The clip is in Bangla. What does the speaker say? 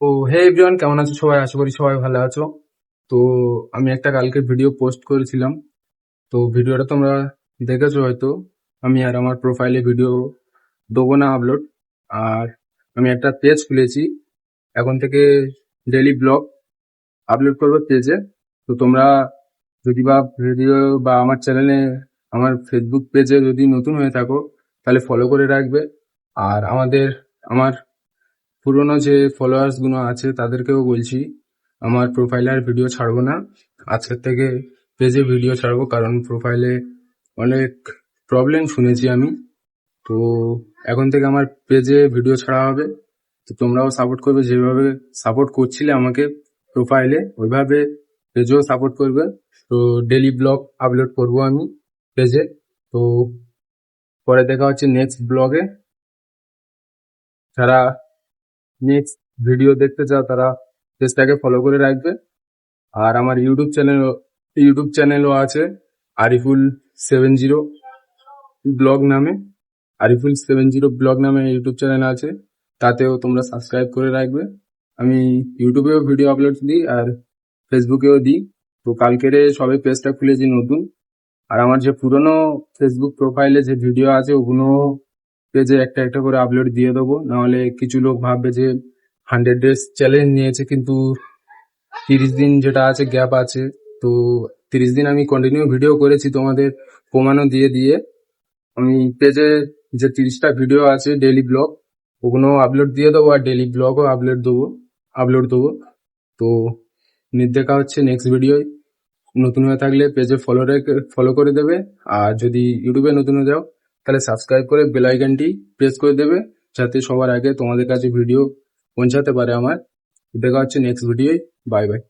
তো হে এভরিওয়ান কেমন আছো সবাই? আশা করি সবাই ভালো আছো। তো, আমি একটা কালকে ভিডিও পোস্ট করেছিলাম। তো ভিডিওটা তোমরা দেখেছ হয়তো। আমি আর আমার প্রোফাইলে ভিডিও দেবো না আপলোড আর আমি একটা পেজ খুলেছি। এখন থেকে ডেলি ব্লগ আপলোড করব পেজে তো, তোমরা যদি বা ভিডিও বা আমার চ্যানেলে আমার ফেসবুক পেজে যদি নতুন হয়ে থাকো, তাহলে ফলো করে রাখবে। আর আমাদের, আমার পুরোনো যে ফলোয়ার্সগুলো আছে, তাদেরকেও বলছি, আমার প্রোফাইলে আর ভিডিও ছাড়বো না। আজকের থেকে পেজে ভিডিও ছাড়বো, কারণ প্রোফাইলে অনেক প্রবলেম শুনেছি আমি। তো এখন থেকে আমার পেজে ভিডিও ছাড়া হবে। তো তোমরাও সাপোর্ট করবে, যেভাবে সাপোর্ট করছিলে আমাকে প্রোফাইলে ওইভাবে পেজেও সাপোর্ট করবে। তো ডেলি ব্লগ আপলোড করব আমি পেজে। তো পরে দেখা হচ্ছে নেক্সট ব্লগে যারা নেক্সট ভিডিও দেখতে চাও তারা পেজটাকে ফলো করে রাখবে। আর আমার ইউটিউব চ্যানেল ইউটিউব চ্যানেলও আছে আরিফুল সেভেন জিরো ব্লগ নামে। আরিফুল সেভেন জিরো ব্লগ নামে ইউটিউব চ্যানেল আছে, তাতেও তোমরা সাবস্ক্রাইব করে রাখবে। আমি ইউটিউবেও ভিডিও আপলোড দিই আর ফেসবুকেও দিই। তো কালকের সবে পেজটা খুলেছি নতুন। আর আমার যে পুরনো ফেসবুক প্রোফাইলে যে ভিডিও আছে ওগুলো পেজে একটা একটা করে আপলোড দিয়ে দেবো। নাহলে কিছু লোক ভাববে যে হান্ড্রেড ডেজ চ্যালেঞ্জ নিয়েছে, কিন্তু তিরিশ দিন যেটা আছে গ্যাপ আছে। তো তিরিশ দিন আমি কন্টিনিউ ভিডিও করেছি তোমাদের প্রমাণও দিয়ে দিয়ে। আমি পেজে যে তিরিশটা ভিডিও আছে ডেলি ব্লগ ওগুলো আপলোড দিয়ে দেবো আর ডেইলি ব্লগও আপলোড দেবো আপলোড দেবো। তো দেখা হচ্ছে নেক্সট ভিডিওয় নতুন হয়ে থাকলে পেজে ফলো ফলো করে দেবে। আর যদি ইউটিউবে নতুন হয়ে যাও তাহলে সাবস্ক্রাইব করে বেল আইকনটি প্রেস করে দেবে, যাতে সবার আগে তোমাদের কাছে ভিডিও পৌঁছাতে পারে আমার। দেখা হচ্ছে নেক্সট ভিডিওয় বাই বাই